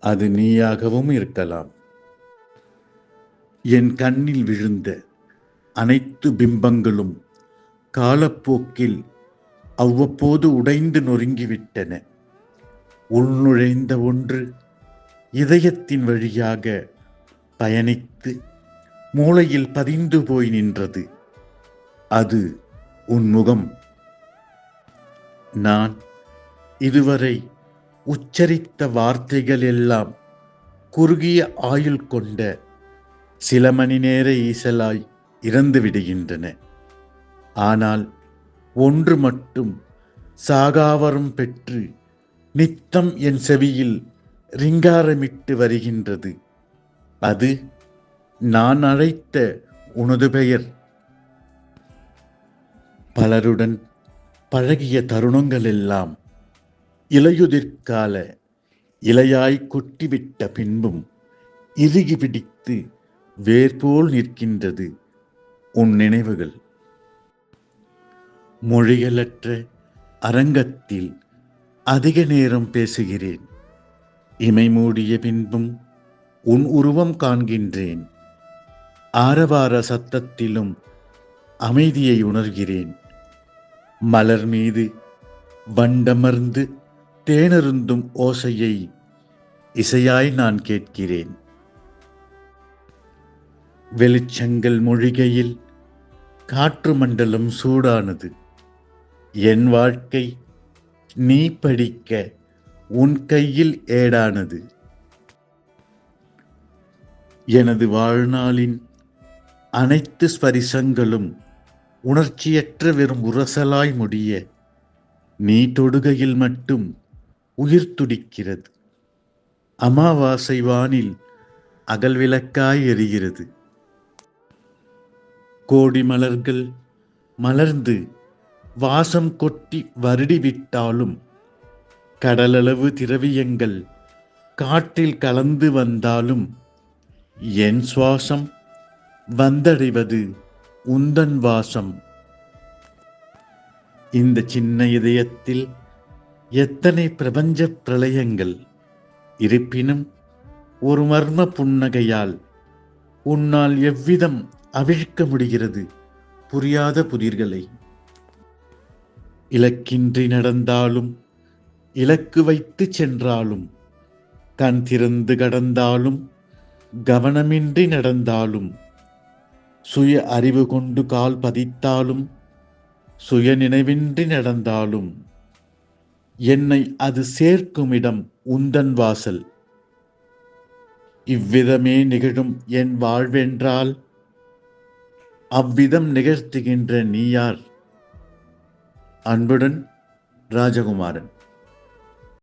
அது நீயாகவும் இருக்கலாம். என் கண்ணில் விழுந்த அனைத்து பிம்பங்களும் காலப்போக்கில் அவ்வப்போது உடைந்து நொறுங்கிவிட்டன. உள்நுழைந்த ஒன்று இதயத்தின் வழியாக பயணித்து மூளையில் பதிந்து போய் நின்றது. அது உன் முகம். நான் இதுவரை உச்சரித்த வார்த்தைகள் எல்லாம் குறுகிய ஆயுள் கொண்ட சில மணி நேர ஈசலாய் இறந்து விடுகின்றன. ஆனால் ஒன்று மட்டும் சாகாவரம் பெற்று நித்தம் என் செவியில் ரிங்காரமிட்டு வருகின்றது. அது நான் அழைத்த உனது பெயர். பலருடன் பழகிய தருணங்கள் எல்லாம் இலையுதிர்கால இலையாய் கொட்டிவிட்ட பின்பும் இறுகி பிடித்து வேர்போல் நிற்கின்றது உன் நினைவுகள். மொழிகளற்ற அரங்கத்தில் அதிக நேரம் பேசுகிறேன். இமை மூடிய பின்பும் உன் உருவம் காண்கின்றேன். ஆரவார சத்தத்திலும் அமைதியை உணர்கிறேன். மலர் மீது வண்டமர்ந்து தேனருந்தும் ஓசையை இசையாய் நான் கேட்கிறேன். வெளிச்சங்கள் மொழிகையில் காற்று மண்டலம் சூடானது. என் வாழ்க்கை நீ படிக்க உன் கையில் ஏடானது. எனது வாழ்நாளின் அனைத்து ஸ்பரிசங்களும் உணர்ச்சியற்ற வெறும் உரசலாய் முடிய நீ தொடுகையில் மட்டும் உயிர் துடிக்கிறது. அமாவாசை வானில் அகல் விளக்காய் எரிகிறது. கோடி மலர்கள் மலர்ந்து வாசம் கொட்டி வருடிவிட்டாலும் கடலளவு திரவியங்கள் காற்றில் கலந்து வந்தாலும் என் சுவாசம் வந்தடைவது உந்தன் வாசம். இந்த சின்ன இதயத்தில் எத்தனை பிரபஞ்ச பிரளயங்கள் இருப்பினும் ஒரு மர்ம புன்னகையால் உன்னால் எவ்விதம் அவிழ்க்க முடிகிறது புரியாத புதிர்களை. இலக்கின்றி நடந்தாலும் இலக்கு வைத்து சென்றாலும் கண் திறந்து கடந்தாலும் கவனமின்றி நடந்தாலும் சுய அறிவு கொண்டு கால் பதித்தாலும் சுய நினைவின்றி நடந்தாலும் என்னை அது சேர்க்கும் இடம் உந்தன் வாசல். இவ்விதமே நிகழும் என் வாழ்வென்றால் அவ்விதம் நிகழ்த்துகின்ற நீயார் அன்புடன் ராஜகுமாரன்.